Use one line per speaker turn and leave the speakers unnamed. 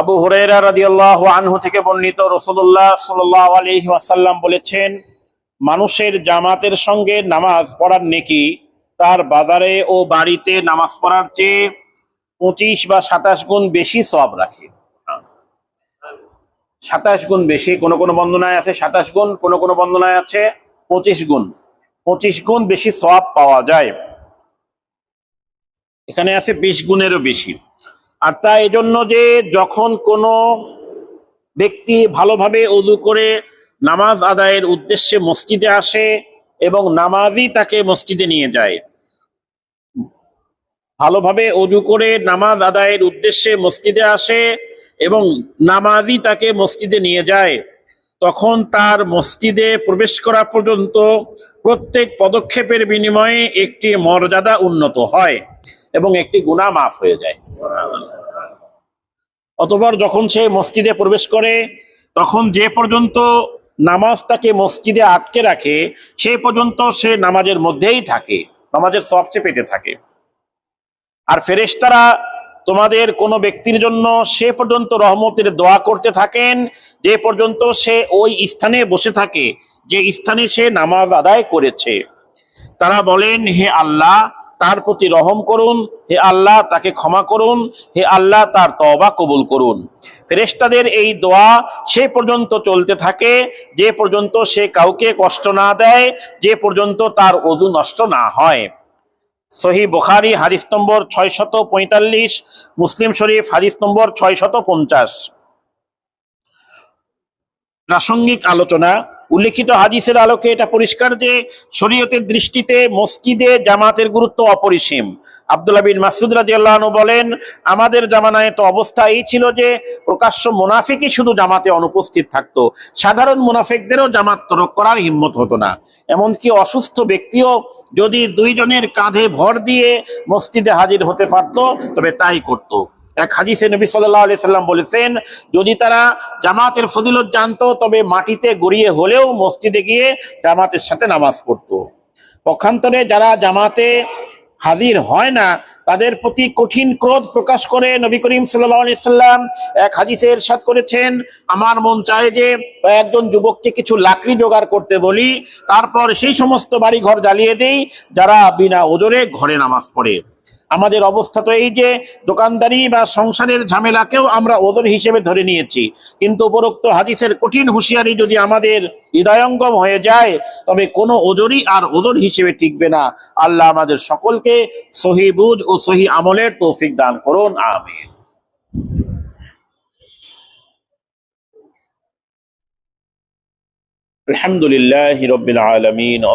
আবু হুরাইরা রাদিয়াল্লাহু আনহু থেকে বর্ণিত রাসূলুল্লাহ সাল্লাল্লাহু আলাইহি ওয়াসাল্লাম বলেছেন, মানুষের জামাতের সঙ্গে নামাজ পড়ার নেকি তার বাজারে ও বাড়িতে নামাজ পড়ার চেয়ে পঁচিশ বা সাতাশ গুণ বেশি সব রাখে। সাতাশ গুণ বেশি, কোন কোন বন্দনায় আছে সাতাশ গুণ, কোন কোন বন্দনায় আছে পঁচিশ গুণ। পঁচিশ গুণ বেশি সব পাওয়া যায়। এখানে আছে বিশ গুণেরও বেশি। আর তা এজন্য যে যখন কোনো ব্যক্তি ভালোভাবে অজু করে নামাজ আদায়ের উদ্দেশ্যে মসজিদে আসে এবং নামাজই তাকে মসজিদে নিয়ে যায়, ভালোভাবে অজু করে নামাজ আদায়ের উদ্দেশ্যে মসজিদে আসে এবং নামাজই তাকে মসজিদে নিয়ে যায়, তখন তার মসজিদে প্রবেশ করা পর্যন্ত প্রত্যেক পদক্ষেপের বিনিময়ে একটি মর্যাদা উন্নত হয়। এবং একটি গুণা মাফ হয়ে যায়। অতপর যখন সে মসজিদে প্রবেশ করে, তখন যে পর্যন্ত নামাজ তাকে মসজিদে আটকে রাখে, সে পর্যন্ত সে নামাজের মধ্যেই থাকে, নামাজের সবচেয়ে পেতে থাকে। আর ফেরেশতারা তোমাদের কোনো ব্যক্তির জন্য সে পর্যন্ত রহমতের দোয়া করতে থাকেন, যে পর্যন্ত সে ওই স্থানে বসে থাকে, যে স্থানে সে নামাজ আদায় করেছে। তারা বলেন, হে আল্লাহ তার প্রতি রহম করুন, হে আল্লাহ তাকে ক্ষমা করুন, হে আল্লাহ তার তওবা কবুল করুন। ফেরেশতাদের এই দোয়া সে পর্যন্ত চলতে থাকে, যে পর্যন্ত সে কাউকে কষ্ট না দেয়, যে পর্যন্ত তার অজু নষ্ট না হয়। সহি বুখারি হাদিস নম্বর ছয় শত পঁয়তাল্লিশ, মুসলিম শরীফ হাদিস নম্বর ছয় শত পঞ্চাশ। প্রাসঙ্গিক আলোচনা উল্লেখিত হাদিসের আলোকে এটা পরিষ্কার যে শরীয়তের দৃষ্টিতে মসজিদে জামাতের গুরুত্ব অপরিসীম। আব্দুল্লাহ বিন মাসুদ রাদিয়াল্লাহু আনহু বলেন, আমাদের জামানায় তো অবস্থা এই ছিল যে প্রকাশ্য মুনাফিকই শুধু জামাতে অনুপস্থিত থাকতো। সাধারণ মুনাফিকদেরও জামাত তরক করার হিম্মত হতো না। এমনকি অসুস্থ ব্যক্তিও যদি দুইজনের কাঁধে ভর দিয়ে মসজিদে হাজির হতে পারত, তবে তাই করতো। এক হাদিসে নবী সাল্লাল্লাহু আলাইহি সাল্লাম বলেছেন, যদি তারা জামাতের ফজিলত জানতো, তবে মাটিতে গড়িয়ে হলেও মসজিদে গিয়ে জামাতের সাথে নামাজ পড়তো। পক্ষান্তরে যারা জামাতে হাজির হয় না, তাদের প্রতি কঠিন ক্রোধ প্রকাশ করে নবী করিম সাল্লাম এক হাদিসে ইরশাদ করেছেন, আমার মন চায় যে একজন যুবককে কিছু লাকড়ি জোগাড় করতে বলি, তারপর সেই সমস্ত বাড়ি ঘর জ্বালিয়ে দেই, যারা বিনা ওজরে ঘরে নামাজ পড়ে। আমাদের অবস্থা তো এই যে দোকানদারি বা সংসারের ঝামেলাকেও আমরা ওজন হিসেবে ধরে নিয়েছি। কিন্তু উপরোক্ত হাদিসের কঠিন হুঁশিয়ারি যদি আমাদের হৃদয়ঙ্গম হয়ে যায়, তবে কোনো ওজনই আর ওজন হিসেবে টিকবে না। আল্লাহ আমাদের সকলকে সহি বুঝ ও সহি আমলের তৌফিক দান করুন, আমিন। আলহামদুলিল্লাহ রবিল আলমিন।